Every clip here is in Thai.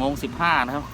โมง15นะครับ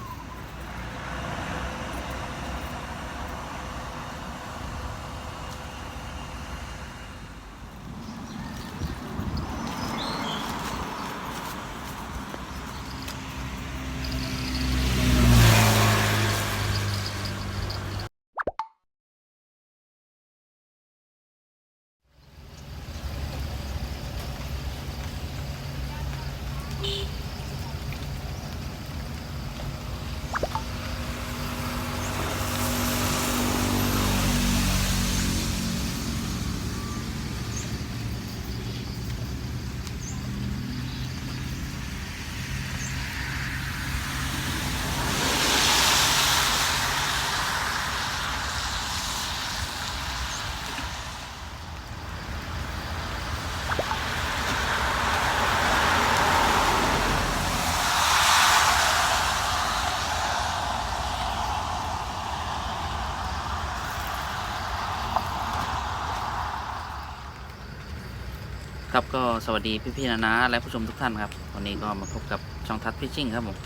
ครับก็สวัสดีพี่ๆนะนะและผู้ชมทุกท่านครับ วันนี้ก็มาพบกับช่องทัดพิชชิ่งครับผม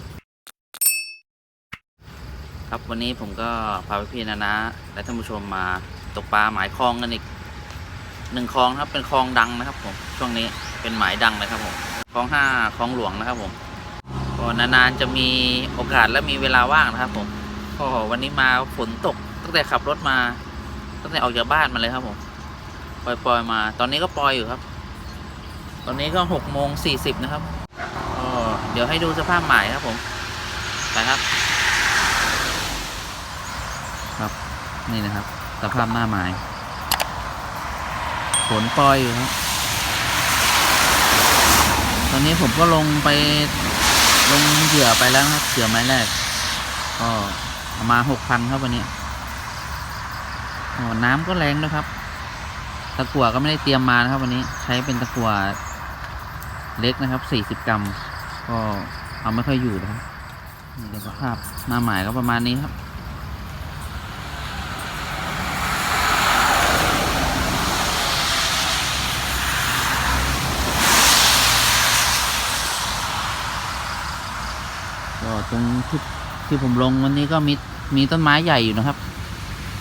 ครับวันนี้ผมก็พาพี่ๆนะนะและท่านผู้ชมมาตกปลาหมายคลองกันอีกหนึ่งคลองครับเป็นคลองดังนะครับผมช่วงนี้เป็นหมายดังเลยครับผมคลองห้าคลองหลวงนะครับผมก็นานๆจะมีโอกาสและมีเวลาว่างนะครับผมก็วันนี้มาฝนตกตั้งแต่ขับรถมาตั้งแต่ออกจากบ้านมาเลยครับผมปล่อยๆมา ตอนนี้ก็ปล่อยอยู่ครับ ตอนนี้ก็หกโมงสี่สิบนะครับก็เดี๋ยวให้ดูสภาพหมายครับผม ไปครับ ครับนี่นะครับ สภาพหน้าหมายฝนปล่อยอยู่ครับ ตอนนี้ผมก็ลงไปลงเหยื่อไปแล้วครับเหยื่อไม้แรกก็เอมาหกพันครับวันนี้อ๋อน้ำก็แรงด้วยครับ ตะกั่วก็ไม่ได้เตรียมมานะครับวันนี้ใช้เป็นตะกั่ว เล็กนะครับสี่สิบกรัม ก็เอาไม่ค่อยอยู่นะครับนี่เดี๋ยวสภาพหน้าหมายก็ประมาณนี้ครับก็ตรงที่ที่ผมลงวันนี้ก็มีมีต้นไม้ใหญ่อยู่นะครับ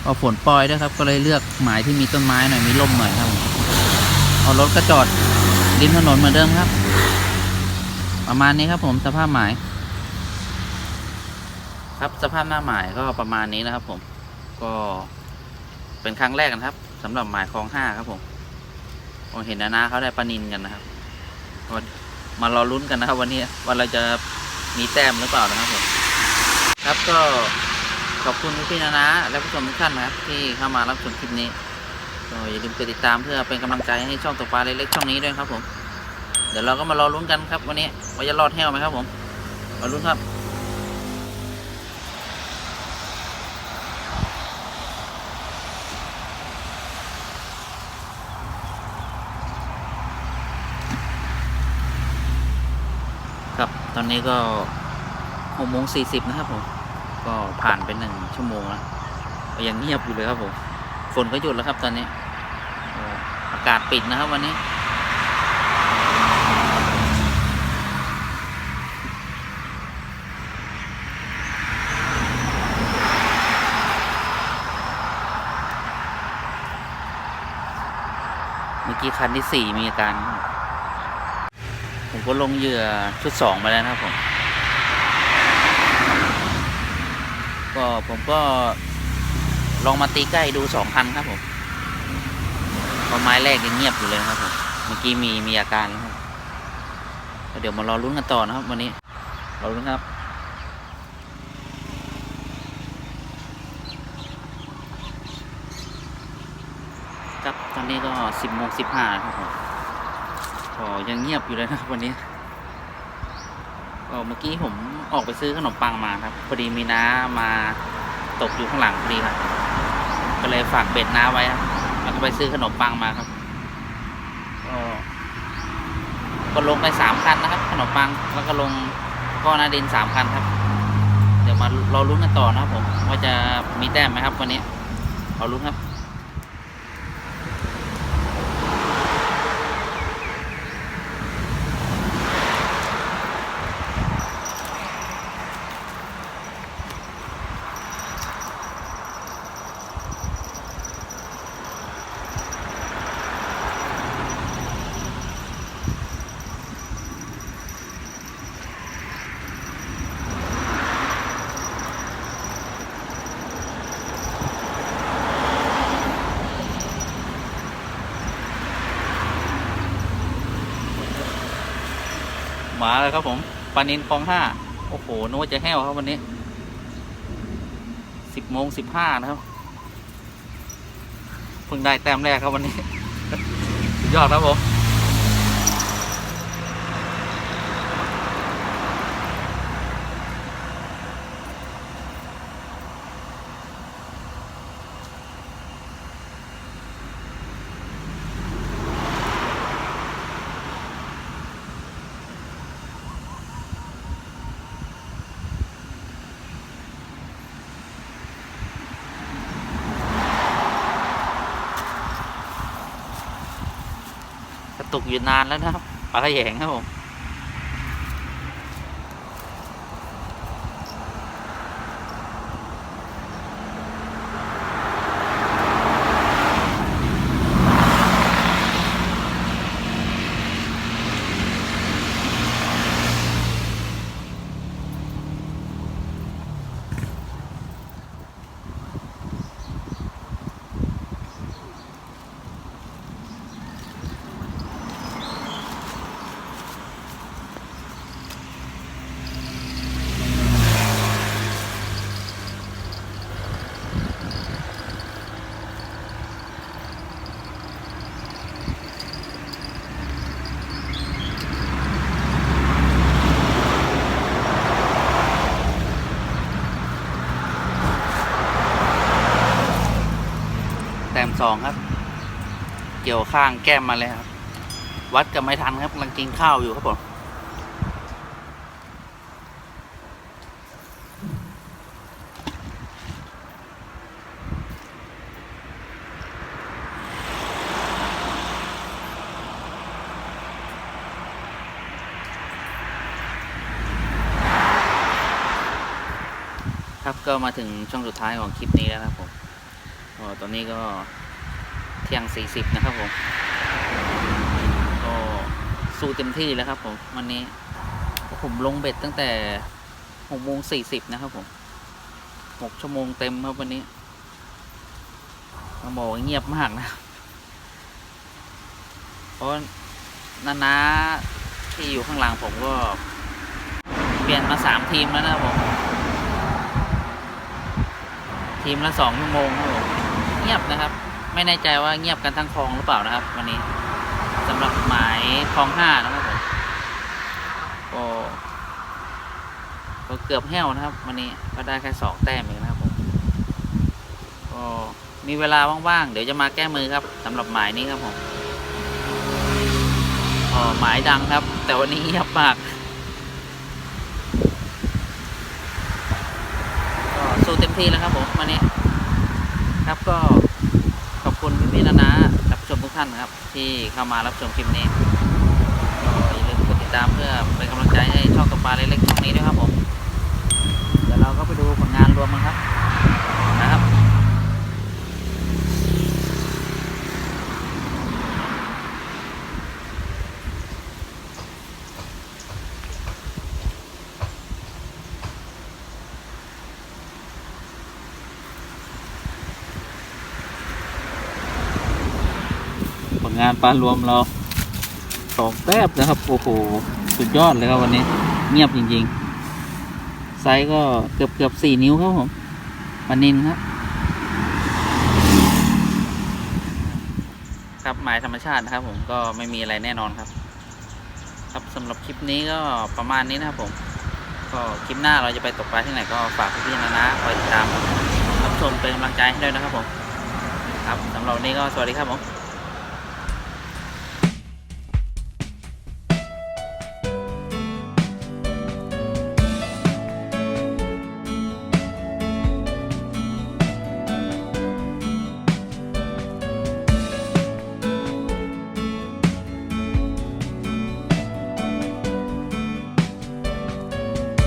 ก็ฝนปล่อยด้วยครับ ก็เลยเลือกหมายที่มีต้นไม้หน่อยมีร่มหน่อยครับเอารถก็จอด ริมถนนเหมือนเดิมครับ ประมาณนี้ครับผมสภาพหมาย ครับสภาพหน้าหมายก็ประมาณนี้นะครับ ผมก็เป็นครั้งแรกนะครับสำหรับหมายคลองห้าครับผมผมเห็นนานาเขาได้ปนินกันนะครับมารอลุ้นกันนะครับ วันนี้ว่าเราจะมีแต้มหรือเปล่านะครับผมครับก็ขอบคุณพี่นะนะและผู้ชมทุกท่านนะครับ ที่เข้ามารับชมคลิปนี้ ก็อย่าลืมกดติดตามเพื่อเป็นกำลังใจให้ช่องตกปลาเล็กๆช่องนี้ด้วยครับผม เดี๋ยวเราก็มารอลุ้นกันครับวันนี้ว่าจะรอดแห้วไหมครับผมมาลุ้นครับครับตอนนี้ก็หกโมงสี่สิบนะครับผม ก็ผ่านไปหนึ่งชั่วโมงแล้วยังเงียบอยู่เลยครับผม ฝนก็หยุดแล้วครับตอนนี้ อากาศปิดนะครับวันนี้ เมื่อกี้คันที่สี่มีอาการผมก็ลงเหยื่อชุดสองไปแล้วนะครับผม ก็ผมก็ลองมาตีใกล้ดูสองคันครับผม พราะไม้แรกยังเงียบอยู่เลยนะครับผมเมื่อกี้มีมีอาการแล้วครับเดี๋ยวมารอลุ้นกันต่อนะครับ วันนี้รอลุ้นครับครับตอนนี้ก็สิบโมงสิบห้าครับผมก็ยังเงียบอยู่เลยนะครับวันนี้ก็เมื่อกี้ผมออกไปซื้อขนมปังมาครับพอดีมีน้ามาตกอยู่ข้างหลังพอดีครับก็เลยฝากเบ็ดน้าไว้ครับ แล้วก็ไปซื้อขนมปังมาครับก็ก็ลงไปสามคันนะครับ ขนมปังแล้วก็ลงก้อนหนาดินสามคันครับ เดี๋ยวมารอลุ้นกันต่อนะครับผมว่าจะมีแต้มไหมครับวันนี้รอลุ้นครับ มาแล้วครับผมปลานินคลองห้าโอ้โหนึกว่าจะแห้วครับวันนี้สิบโมงสิบห้านะครับเพิ่งได้แต้มแรกครับวันนี้ ยอดครับผม ตกอยู่นานแล้วนะครับปลากระแยงครับผม แต้มสองครับ เกี่ยวข้างแก้มมาเลยครับ วัดกันไม่ทันครับกำลังกินข้าวอยู่ครับผมครับก็มาถึงช่วงสุดท้ายของคลิปนี้แล้วนะครับผม ก็ตอนนี้ก็เที่ยงสี่สิบนะครับผม ก็สู้เต็มที่แล้วครับผมวันนี้ผมลงเบ็ดตั้งแต่หกโมงสี่สิบนะครับผมหกชั่วโมงเต็มครับวันนี้ต้องบอกเงียบมากนะ เพราะนานาที่อยู่ข้างหลังผมก็เปลี่ยนมาสามทีมแล้วนะผม ทีมละสองชั่วโมงครับผม เงียบนะครับ ไม่แน่ใจว่าเงียบกันทั้งคลองหรือเปล่านะครับ วันนี้สำหรับหมายคลองห้านะครับผมก็ก็เกือบแห้วนะครับ วันนี้ก็ได้แค่สองแต้มเองนะครับผมก็มีเวลาว่างๆเดี๋ยวจะมาแก้มือครับสำหรับหมายนี้ครับผมอ๋อหมายดังครับ แต่วันนี้เงียบมากก็สู้เต็มที่แล้วครับผมวันนี้ ครับก็ขอบคุณพี่ๆนะนะรับชมทุกท่านครับ ที่เข้ามารับชมคลิปนี้ก็อย่าลืมกดติดตามเพื่อเป็นกำลังใจให้ช่องตกปลาเล็กๆช่องนี้ด้วยครับผมเดี๋ยวเราก็ไปดูผลงานรวมกันครับนะครับ ผล งานปลารวมเราสองแต้มนะครับ โอ้โห สุดยอดเลยครับวันนี้ เงียบจริงๆ ไซส์ก็เกือบเกือบสี่นิ้วครับผมปลานินครับ ครับหมายธรรมชาตินะครับผมก็ไม่มีอะไรแน่นอนครับ ครับสำหรับคลิปนี้ก็ประมาณนี้นะครับผมก็คลิปหน้าเราจะไปตกปลาที่ไหนก็ฝากพี่ๆนะนะคอยติดตามรับชมเป็นกำลังใจให้ด้วยนะครับผม ครับสำหรับวันนี้ก็สวัสดีครับผม